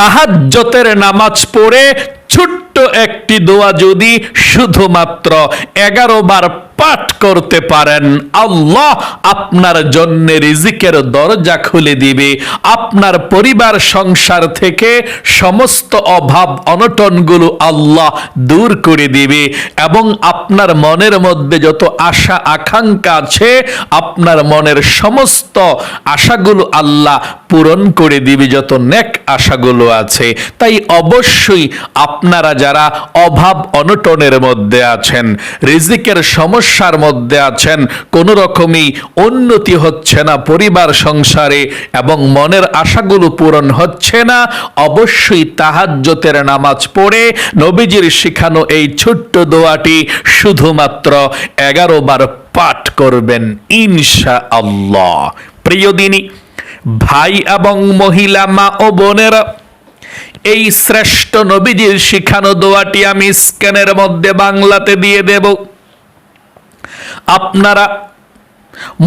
তাহাজ্জতের নামাজ পড়ে ছোট্ট একটি দোয়া যদি শুধুমাত্র এগারো বার পাঠ করতে পারেন। আল্লাহ আপনার জন্য রিজিকের দরজা খুলে দিবে। আপনার পরিবার, সংসার থেকে সমস্ত অভাব, অনটনগুলো আল্লাহ দূর করে দিবে এবং আপনার মনের মধ্যে যত আশা, আকাঙ্ক্ষা আছে, আপনার মনের সমস্ত আশাগুলো আল্লাহ পূরণ করে দিবে, যত নেক আশাগুলো আছে। তাই অবশ্যই আপনারা যারা অভাব, অনটনের মধ্যে আছেন, রিজিকের সমস্যার মধ্যে আছেন, কোনো রকমই উন্নতি হচ্ছে না, পরিবার সংসারে এবং মনের আশাগুলো পূরণ হচ্ছে না, অবশ্যই তাহাজ্জতের নামাজ পড়ে নবীজির শিখানো এই ছোট্ট দোয়াটি শুধুমাত্র এগারো বার পাঠ করবেন ইনশা আল্লাহ প্রিয় দিনী, ভাই এবং মহিলা, মা ও বোনেরা, এই শ্রেষ্ঠ নবীজির শিখানো দোয়াটি আমি স্ক্যানের মধ্যে বাংলাতে দিয়ে দেব। আপনারা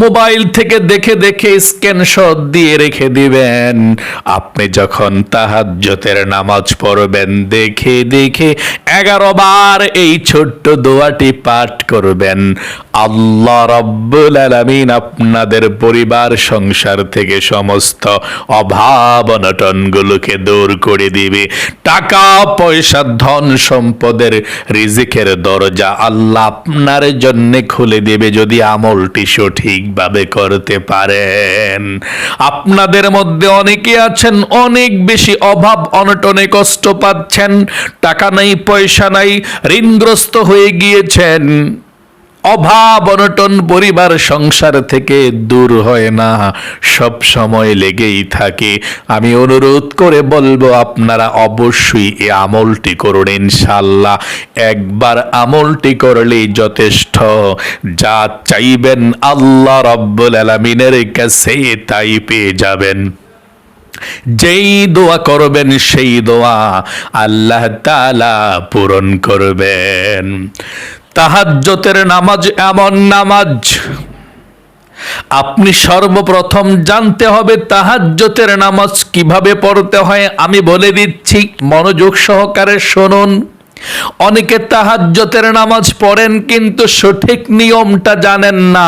মোবাইল থেকে দেখে দেখে স্ক্যানশট দিয়ে রেখে দিবেন। আপনি যখন তাহাজ্জতের নামাজ পড়বেন, দেখে দেখে এগারো বার এই ছোট্ট দোয়াটি পাঠ করবেন। আল্লাহ রব্বুল আলামিন আপনাদের পরিবার, সংসার থেকে সমস্ত অভাব অনটনগুলোকে দূর করে দিবে। টাকা, পয়সা, ধন সম্পদের রিজিকের দরজা আল্লাহ আপনার জন্য খুলে দেবে যদি আমলটি সঠিকভাবে করতে পারেন। আপনাদের মধ্যে অনেকে আছেন, অনেক বেশি অভাব, অনটনে কষ্ট পাচ্ছেন, টাকা নাই, পয়সা নাই, ঋণগ্রস্ত হয়ে গিয়েছেন। অভাব অনটন পরিবার সংসার থেকে দূর হয় না। সব সময় লেগেই থাকে। আমি অনুরোধ করে বলব, আপনারা অবশ্যই এই আমলটি করুন ইনশাল্লাহ একবার আমলটি করলেই যথেষ্ট। যা চাইবেন আল্লাহ রব্বুল আলমিনের কাছে তাই পেয়ে যাবেন। যেই দোয়া করবেন, সেই দোয়া আল্লাহ তালা পূরণ করবেন। তাহাজ্জতের নামাজ এমন নামাজ। আপনি সর্বপ্রথম জানতে হবে তাহাজ্জতের নামাজ কীভাবে পড়তে হয়। আমি বলে দিচ্ছি, মনোযোগ সহকারে শুনুন। অনেকে তাহাজ্জতের নামাজ পড়েন কিন্তু সঠিক নিয়মটা জানেন না।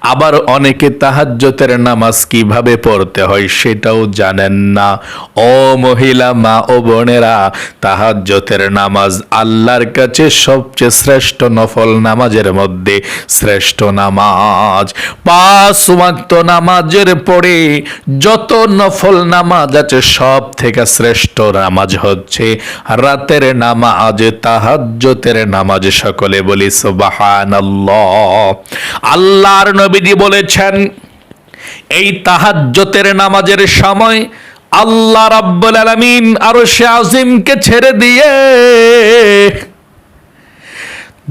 আবার অনেকে তাহাজ্জতের নামাজ কীভাবে পড়তে হয় সেটাও জানেন না। ও মহিলা, মা ও বোনেরা তাহাজ্জতের নামাজ আল্লাহর কাছে সবচেয়ে শ্রেষ্ঠ নফল নামাজের মধ্যে শ্রেষ্ঠ নামাজ। পাঁচ নামাজের পরে যত নফল নামাজ আছে সব থেকে শ্রেষ্ঠ নামাজ হচ্ছে রাতের নামাজ তাহাজ্জতের নামাজ। সকলে বলি, সুবহানাল্লাহ। আল্লাহর নবীজি বলেছেন, এই তাহাজ্জতের নামাজের সময় আল্লাহ রাব্বুল আলামিন আরও সে আজিমকে ছেড়ে দিয়ে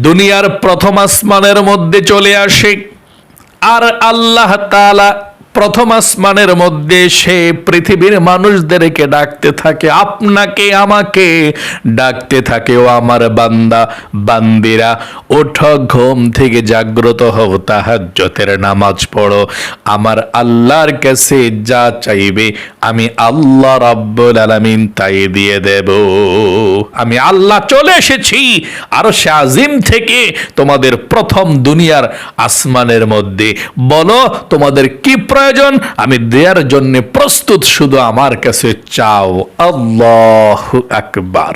দুনিয়ার প্রথম আসমানের মধ্যে চলে আসে। আর আল্লাহ তাআলা প্রথম আসমানের মধ্যে সে পৃথিবীর মানুষদেরকে ডাকতে থাকে, আপনাকে, আমাকে। ডাকতে থাকে, ও আমার বান্দা, বান্দিরা, ওঠো, ঘুম থেকে জাগ্রত হও, তাহাজ্জতের নামাজ পড়ো। আমার আল্লাহর কাছে যা চাইবে, আমি আল্লাহ রাব্বুল আলামিন তাই দিয়ে দেব। আমি আল্লাহ চলে এসেছি, আর সে আজিম থেকে তোমাদের প্রথম দুনিয়ার আসমানের মধ্যে। বলো, তোমাদের কি প্রয়োজন, আমি দেওয়ার জন্য প্রস্তুত শুধু আমার কাছে চাও। আল্লাহ আকবার।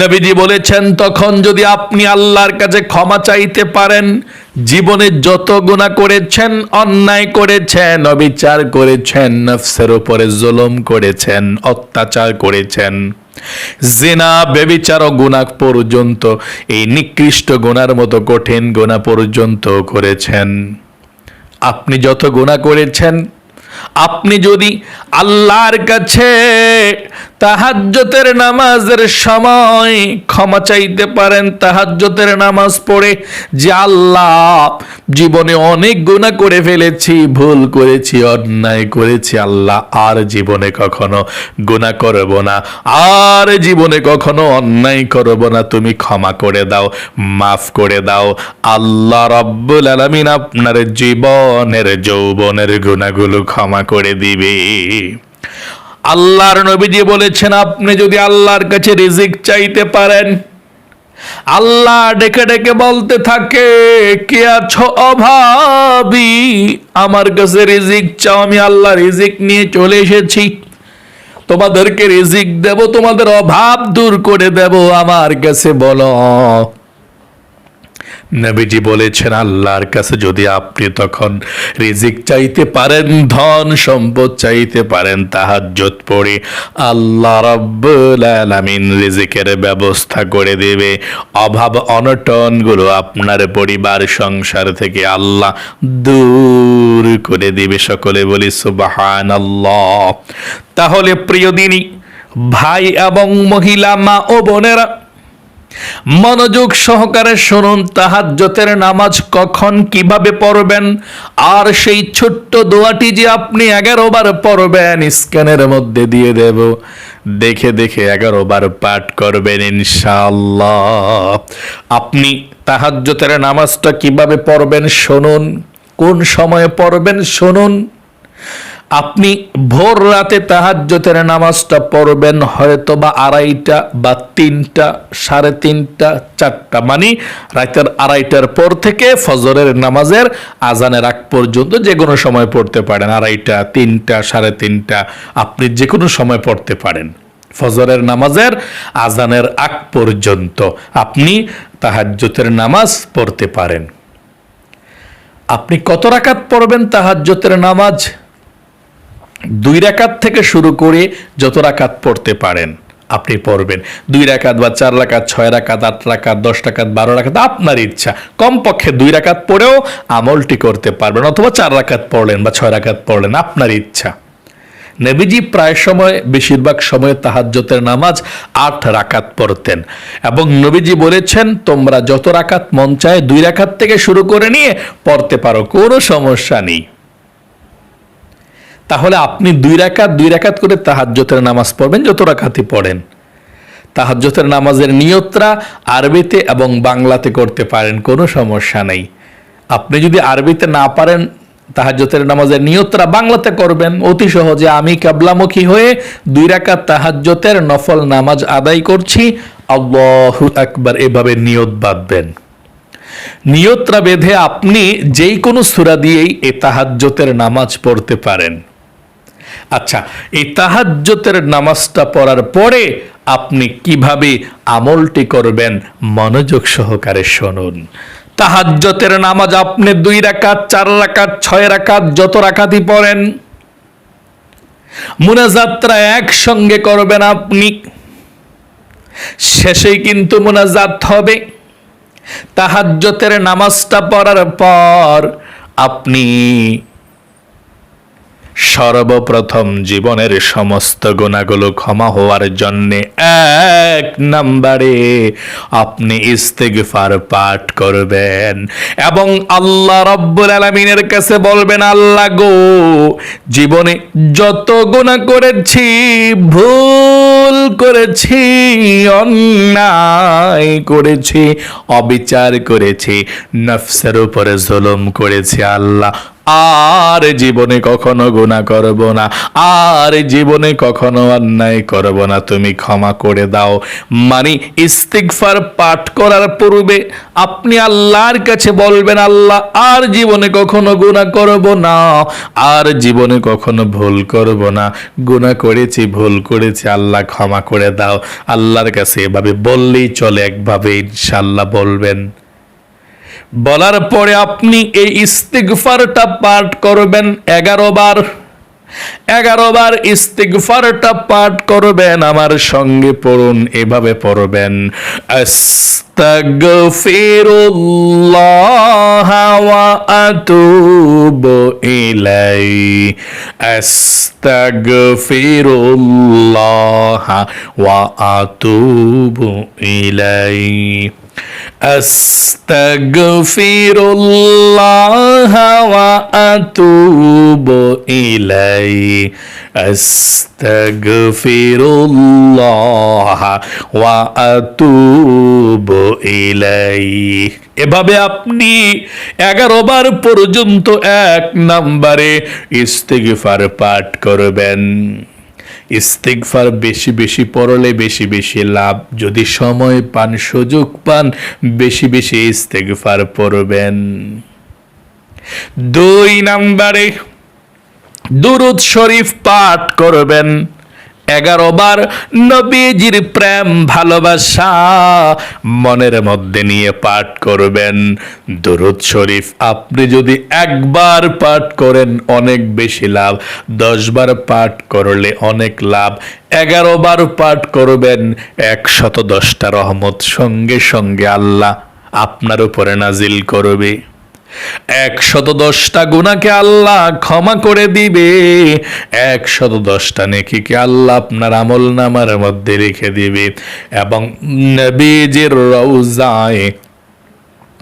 নবীজি বলেছেন, তখন যদি আপনি আল্লাহর কাছে ক্ষমা চাইতে পারেন, জীবনে যত গুণা করেছেন, অন্যায় করেছেন, অবিচার করেছেন, নফসের উপরে জুলুম করেছেন, অত্যাচার করেছেন, জেনা বেবিচার গুণা পর্যন্ত, এই নিকৃষ্ট গুণার মতো কঠিন গুণা পর্যন্ত করেছেন। আপনি যত গুণা করেছেন আপনি যদি আল্লাহর কাছে তাহাজ্জতের নামাজের সময় ক্ষমা চাইতে পারেন তাহাজ্জতের নামাজ পড়ে যে আল্লাহ জীবনে অনেক গুণা করে ফেলেছি, ভুল করেছি, অন্যায় করেছি, আল্লাহ আর জীবনে কখনো গুণা করব না, আর জীবনে কখনো অন্যায় করব না, তুমি ক্ষমা করে দাও, মাফ করে দাও। আল্লাহ রব্বুল আলামিন আপনার জীবনের যৌবনের গুণাগুলো ক্ষমা করে দিবে। আল্লাহর নবীজি বলেছেন, আপনি যদি আল্লাহর কাছে রিজিক চাইতে পারেন, আল্লাহ ডেকে ডেকে বলতে থাকে, কে আছো অভাবী? আমার কাছে রিজিক চাও, আমি আল্লাহ রিজিক নিয়ে চলে এসেছি। তোমাদেরকে রিজিক দেব, তোমাদের অভাব দূর করে দেব, আমার কাছে বলো। নবীজি বলেছেন, আল্লাহর কাছে যদি আপনি তখন রিজিক চাইতে পারেন, ধন সম্পদ চাইতে পারেন তাহাজ্জত পড়ে আল্লাহ রাব্বুল রিজিকের ব্যবস্থা করে দেবে। অভাব অনটনগুলো আপনার পরিবার, সংসার থেকে আল্লাহ দূর করে দিবে। সকলে বলি, সুবহানাল্লাহ। তাহলে প্রিয় দিনী, ভাই এবং মহিলা, মা ও বোনেরা মনোযোগ সহকারে শুনুন, তাহাজ্জতের নামাজ কখন কীভাবে পড়বেন? আর সেই ছোট্ট দোয়াটি যে আপনি এগারো বার পড়বেন, স্ক্যানের মধ্যে দিয়ে দেব। দেখে দেখে এগারো বার পাঠ করবেন, ইনশাআল্লাহ। আপনি তাহাজ্জতের নামাজটা কীভাবে পড়বেন, শুনুন। কোন সময়ে পড়বেন, শুনুন। আপনি ভোর রাতে তাহাজ্জতের নামাজটা পড়বেন হয়তো বা আড়াইটা বা তিনটা, সাড়ে তিনটা, চারটা। মানে রাতের আড়াইটার পর থেকে ফজরের নামাজের আজানের আগ পর্যন্ত যে কোনো সময় পড়তে পারেন। আড়াইটা, তিনটা, সাড়ে তিনটা, আপনি যে কোনো সময় পড়তে পারেন। ফজরের নামাজের আজানের আগ পর্যন্ত আপনি তাহাজ্জতের নামাজ পড়তে পারেন। আপনি কত রাকাত পড়বেন তাহাজ্জতের নামাজ? দুই রাকাত থেকে শুরু করে যত রাকাত পড়তে পারেন, আপনি পড়বেন। দুই রাকাত বা চার রাকাত, ছয় রাকাত, আট রাকাত, দশ রাকাত, বারো রাকাত, আপনার ইচ্ছা। কমপক্ষে দুই রাকাত পড়েও আমলটি করতে পারবেন, অথবা চার রাকাত পড়লেন বা ছয় রাকাত পড়লেন, আপনার ইচ্ছা। নবীজি প্রায় সময়, বেশিরভাগ সময় তাহাজ্জতের নামাজ আট রাকাত পড়তেন। এবং নবীজি বলেছেন, তোমরা যত রাকাত মন চায় দুই রাকাত থেকে শুরু করে নিয়ে পড়তে পারো, কোনো সমস্যা নেই। তাহলে আপনি দুই রাকাত দুই রাকাত করে তাহাজ্জতের নামাজ পড়বেন, যত রাকাতই পড়েন। তাহাজ্জতের নামাজের নিয়তরা আরবিতে এবং বাংলাতে করতে পারেন, কোনো সমস্যা নেই। আপনি যদি আরবিতে না পারেন তাহাজ্জতের নামাজের নিয়তরা বাংলাতে করবেন। অতি সহজে আমি কাবলামুখী হয়ে দুই রাকাত তাহাজ্জতের নফল নামাজ আদায় করছি। আল্লাহু আকবার, এভাবে নিয়ত বাঁধবেন। নিয়তরা বেঁধে আপনি যেই কোনো সূরা দিয়েই এ তাহাজ্জতের নামাজ পড়তে পারেন। আচ্ছা এই তাহাজ্জতের নামাজটা পড়ার পরে আপনি কীভাবে আমলটি করবেন? মনোযোগ সহকারে শুনুন। তাহাজ্জতের নামাজ আপনি দুই রাকাত, চার রাকাত, ছয় রাকাত, যত রাকাতই পড়েন মুনাজাতরা একসঙ্গে করবেন আপনি। শেষেই কিন্তু মুনাজাত হবে। তাহাজ্জতের নামাজটা পড়ার পর আপনি সর্বপ্রথম জীবনের সমস্ত গুণাগুলো ক্ষমা হওয়ার জন্যে এক নাম্বারে আপনি ইস্তেগফার পাঠ করবেন। এবং আল্লাহ রব্বুল আলমিনের কাছে বলবেন, আল্লাহ গো, জীবনে যত গুণা করেছি, ভুল করেছি, অন্যায় করেছি, অবিচার করেছি, নফসের উপরে জুলুম করেছি আল্লাহ আর জীবনে কখনো গুণা করব না। আর জীবনে কখনো অন্যায় করব না। তুমি ক্ষমা করে দাও। মানে ইস্তিগফার পাঠ করার পূর্বে আপনি আল্লাহর কাছে বলবেন, আল্লাহ, আর জীবনে কখনো গুণা করব না। আর জীবনে কখনো ভুল করব না। গুণা করেছি, ভুল করেছি, আল্লাহ ক্ষমা করে দাও। আল্লাহর কাছে এভাবে বললেই চলে, একভাবে ইনশাল্লাহ বলবেন। বলার পরে আপনি এই ইস্তিগফারটা পাঠ করবেন এগারো বার। এগারো বার ইস্তিগফারটা পাঠ করবেন, আমার সঙ্গে পড়ুন, এভাবে পড়বেন। আস্তাগফিরুল্লাহ ওয়া আতুবু ইলাই আস্তাগফিরুল্লাহ ওয়া আতুবু ইলাই আস্তাগফিরুল্লাহ ওয়া আতুবু ইলাই আস্তাগফিরুল্লাহ ওয়া আতুবু ইলাই এভাবে আপনি এগারো বার পর্যন্ত এক নাম্বারে ইস্তিগফার পাঠ করবেন। ইস্তিগফার বেশি বেশি পড়লে বেশি বেশি লাভ। যদি সময় পান, সুযোগ পান, বেশি বেশি ইস্তিকফার পড়বেন। দুই নাম্বারে দুরুদ শরীফ পাঠ করবেন। এগারো বার নবীজির প্রেম, ভালোবাসা মনের মধ্যে নিয়ে পাঠ করবেন। দুরুদ শরীফ, আপনি যদি একবার পাঠ করেন, অনেক বেশি লাভ। দশ বার পাঠ করলে অনেক লাভ। এগারো বার পাঠ করবেন, একশত দশটা রহমত সঙ্গে সঙ্গে আল্লাহ আপনার উপরে নাজিল করবে। একশত দশটা গুণাকে আল্লাহ ক্ষমা করে দিবে। একশত দশটা নেকিকে আল্লাহ আপনার আমল নামার মধ্যে রেখে দিবে। এবং বেজের রওজায়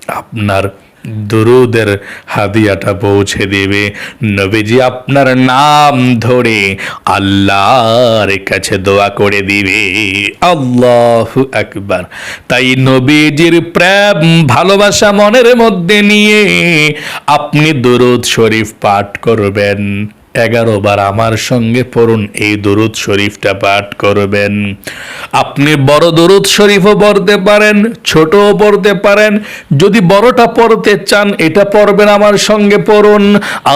আপনার দুরুদের হাদিয়াটা পৌঁছে দেবে। নবীজি আপনার নাম ধরে আল্লাহর কাছে দোয়া করে দিবে। আল্লাহ একবার তাই নবীজির প্রেম, ভালোবাসা মনের মধ্যে নিয়ে আপনি দুরুদ শরীফ পাঠ করবেন। এগারো বার আমার সঙ্গে পড়ুন, এই দরুদ শরীফটা পাঠ করবেন। আপনি বড় দরুদ শরীফও পড়তে পারেন, ছোটও পড়তে পারেন। যদি বড়টা পড়তে চান, এটা পড়বেন আমার সঙ্গে পড়ুন।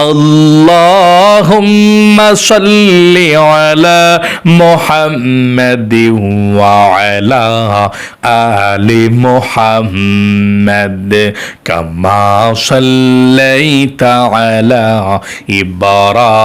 আল্লাহুম্মা সাল্লি আলা মুহাম্মাদি আলা মুহাম্মাদ, কামা সাল্লাইতা ইব্রাহিম।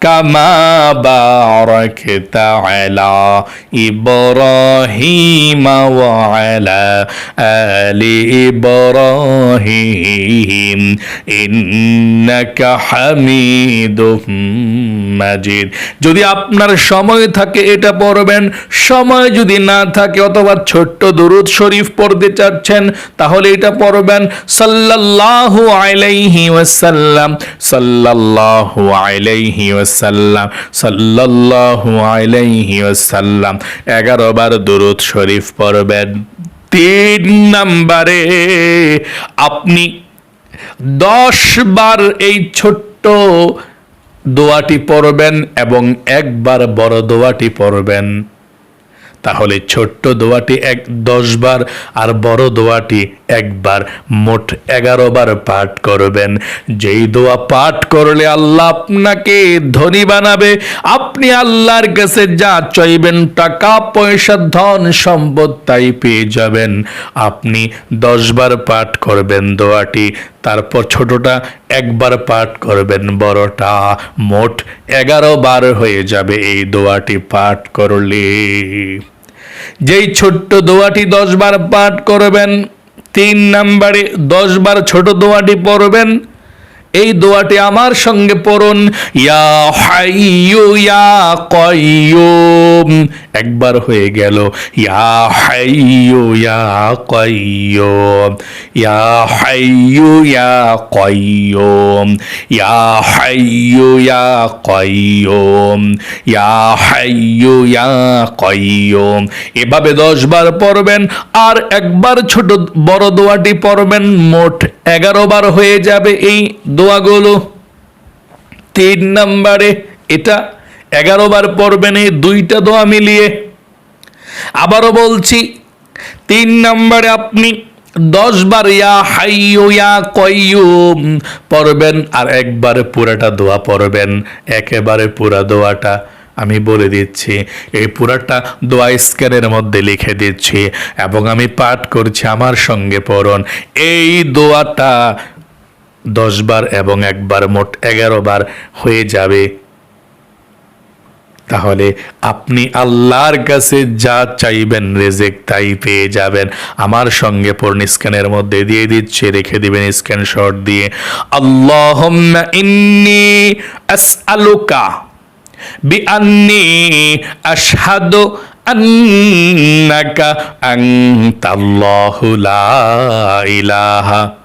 كما باركت على إبراهيم وعلى آل إبراهيم إنك حميد মাজিদ যদি আপনার সময় থাকে এটা পড়বেন সময় যদি না থাকে অথবা ছোট্ট দরুদ শরীফ পড়তে চাচ্ছেন তাহলে এটা পড়বেন সাল্লাল্লাহু আলাইহি ওয়াসাল্লাম সাল্লাল্লাহু আলাইহি ওয়াসাল্লাম সাল্লাল্লাহু আলাইহি ওয়াসাল্লাম। এগারো বার দরুদ শরীফ পড়বেন। তিন নাম্বারে আপনি দশ বার এই ছোট্ট দোয়াটি পড়বেন এবং একবার বড় দোয়াটি পড়বেন। তাহলে ছোট্ট দোয়াটি এক দশ বার আর বড় দোয়াটি একবার মোট এগারো বার পাঠ করবেন। যেই দোয়া পাঠ করলে আল্লাহ আপনাকে ধনী বানাবে, আপনি আল্লাহর কাছে যা চাইবেন, টাকা, পয়সা, ধন, সম্পদ তাই পেয়ে যাবেন। আপনি দশ বার পাঠ করবেন দোয়াটি, তারপর ছোটটা একবার পাঠ করবেন, বড়টা মোট এগারো বার হয়ে যাবে এই দোয়াটি পাঠ করলে। যেই ছোট্ট দোয়াটি দশবার পাঠ করবেন তিন নাম্বারে দশবার ছোট দোয়াটি পড়বেন এই দোয়াটি আমার সঙ্গে পড়ুন। ইয়া হাইয়ু, ইয়া কয়ুম একবার হয়ে গেল। ইয়া হাইয়ু, ইয়া কয়ুম ইয়া হাইয়ু, ইয়া কয়ুম ইয়া হাইয়ু, ইয়া কয়ুম ইয়া হাইয়ু, ইয়া কয়ুম এভাবে দশ বার পড়বেন আর একবার ছোট বড় দোয়াটি পড়বেন। মোট এগারো বার হয়ে যাবে এই দোয়াগুলো। তিন নম্বরে এটা, এগারো বার পড়বেন এই দুইটা দোয়া মিলিয়ে। আবারও বলছি, তিন নম্বরে আপনি দশ বার ইয়া হাইয়ু ইয়া কয়ুম পড়বেন আর একবারে পুরাটা দোয়া পড়বেন। একেবারে পুরা দোয়াটা আমি বলে দিচ্ছি, এই পুরাটা দোয়া স্ক্যানের মধ্যে লিখে দিচ্ছি এবং আমি পাঠ করছি আমার সঙ্গে পড়ন। এই দোয়াটা দশ বার এবং একবার মোট এগারো বার হয়ে যাবে। তাহলে আপনি আল্লাহর কাছে যা চাইবেন, রেজেক তাই পেয়ে যাবেন। আমার সঙ্গে পূর্ণ স্ক্যানের মধ্যে দিয়ে দিচ্ছে, রেখে দিবেন স্ক্যান স্ক্যানশট দিয়ে। আল্লাহ ইন্নি আসআলুকা বিআন্নি আশহাদু আন্নাকা আনতাল্লাহু লা ইলাহা।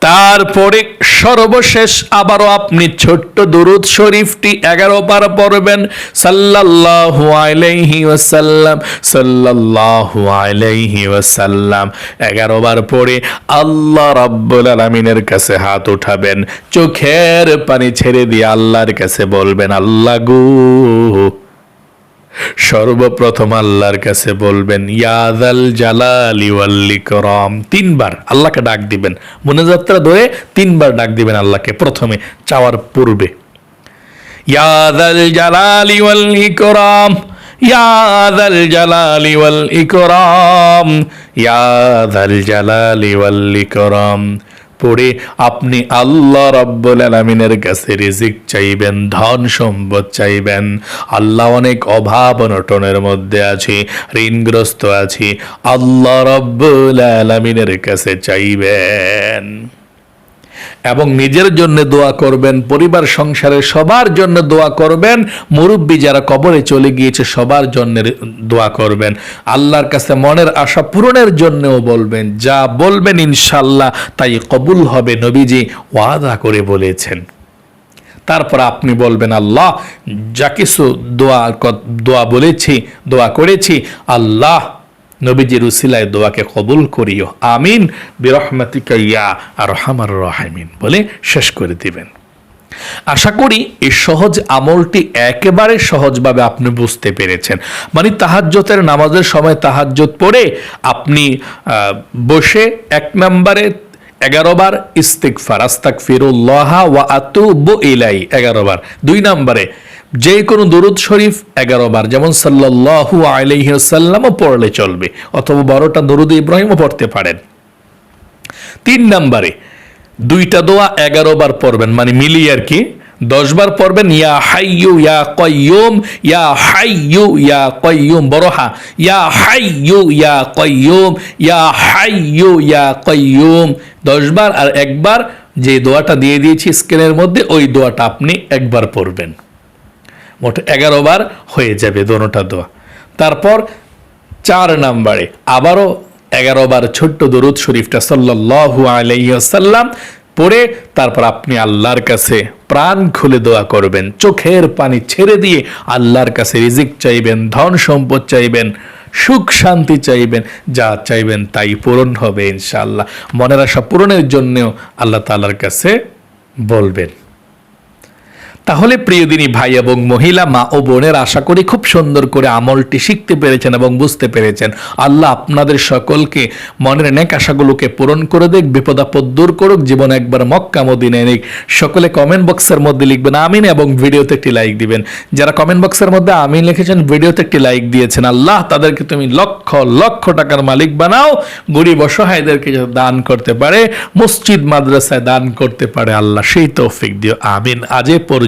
তারপরে সর্বশেষ আবারও আপনি ছোট্ট দুরুদ শরীফটি এগারো বার পড়বেন। সাল্লাল্লাহু আলাইহি ওয়াসাল্লাম, সাল্লাল্লাহু আলাইহি ওয়াসাল্লাম। এগারো বার পড়ে আল্লাহ রাব্বুল আলামিনের কাছে হাত উঠাবেন। চোখের পানি ছেড়ে দিয়ে আল্লাহর কাছে বলবেন, আল্লাহ গো। সর্বপ্রথম আল্লাহর কাছে বলবেন ইয়াদাল জালালি ওয়াল ইকরাম। তিনবার আল্লাহকে ডাক দিবেন। মনোযাত্রা ধরে তিনবার ডাক দিবেন আল্লাহকে প্রথমে, চাওয়ার পূর্বে। ইয়াদাল জালালি ওয়াল ইয়াদাল জালালি ওয়াল ইয়াদাল জালালি ওয়াল পড়ে আপনি আল্লাহ রব্বুল আলমিনের কাছে রিজিক চাইবেন, ধন সম্পদ চাইবেন। আল্লাহ অনেক অভাব অনটনের মধ্যে আছে, ঋণগ্রস্ত আছে। আল্লাহ রব্বুল আলমিনের কাছে চাইবেন। এবং নিজের জন্য দোয়া করবেন, পরিবার, সংসারের সবার জন্য দোয়া করবেন, মুরব্বী যারা কবরে চলে গিয়েছে সবার জন্য দোয়া করবেন। আল্লাহর কাছে মনের আশা পূরণের জন্যও বলবেন, যা বলবেন ইনশাল্লাহ তাই কবুল হবে নবীজি ওয়াদা করে বলেছেন। তারপর আপনি বলবেন, আল্লাহ যা কিছু দোয়া দোয়া বলেছি, দোয়া করেছি, আল্লাহ নবীজির উসিলায় দোয়াকে কবুল করিও। আমিন। বিরহমাতিকা ইয়া আর হামার রাহিমিন। বলে শেষ করে দিবেন। আশা করি এই সহজ আমলটি একেবারে সহজভাবে আপনি বুঝতে পেরেছেন। মানে তাহাজ্জতের নামাজের সময় তাহাজ্জত পড়ে আপনি বসে এক নম্বরে এগারো বার ইস্তিকফার আস্তাক ফিরুল্লাহ ওয়া আতুবু ইলাই এগারো বার। দুই নম্বরে যে কোনো দরুদ শরীফ এগারো বার, যেমন সাল্লাল্লাহু আলাইহি সাল্লামও পড়লে চলবে, অথবা বারোটা দরুদ ইব্রাহিমও পড়তে পারেন। তিন নম্বরে, দুইটা দোয়া এগারো বার পড়বেন মানে মিলিয়ে আর কি, দশ বার পড়বেন, ইয়া হাইয়ু, ইয়া কয়ুম ইয়া হাইয়ু, ইয়া কয়ুম বড়হা ইয়া হাইয়ু, ইয়া কয়ুম ইয়া হাইয়ু, ইয়া কয়ুম দশ বার আর একবার যে দোয়াটা দিয়ে দিয়েছি স্ক্রিনের মধ্যে, ওই দোয়াটা আপনি একবার পড়বেন। মোট এগারো বার হয়ে যাবে দোনোটা দোয়া। তারপর চার নাম্বারে আবারও এগারো বার ছোট্ট দরুদ শরীফটা সাল্লাল্লাহু আলাইহি ওয়াসাল্লাম পড়ে তারপর আপনি আল্লাহর কাছে প্রাণ খুলে দোয়া করবেন, চোখের পানি ছেড়ে দিয়ে আল্লাহর কাছে রিজিক চাইবেন, ধন সম্পদ চাইবেন, সুখ শান্তি চাইবেন, যা চাইবেন তাই পূরণ হবে ইনশাআল্লাহ। মনের আশা পূরণের জন্যেও আল্লাহ তাআলার কাছে বলবেন। তাহলে প্রিয়দিনী ভাই এবং মহিলা, মা ও বোনের, আশা করি খুব সুন্দর করে আমলটি শিখতে পেরেছেন এবং বুঝতে পেরেছেন। আল্লাহ আপনাদের সকলকে মনের নেক আশাগুলোকে পূরণ করে দেখ বিপদাপদ দূর করুক, জীবন একবার মক্কা মদিনায় নেক। সকলে কমেন্ট বক্সের মধ্যে লিখবেন, আমিন এবং ভিডিওতে একটি লাইক দিবেন। যারা কমেন্ট বক্সের মধ্যে আমিন লিখেছেন, ভিডিওতে একটি লাইক দিয়েছেন। আল্লাহ তাদেরকে তুমি লক্ষ লক্ষ টাকার মালিক বানাও, গরিব অসহায়দেরকে দান করতে পারে, মসজিদ, মাদ্রাসায় দান করতে পারে। আল্লাহ সেই তৌফিক দিও, আমিন। আজ এ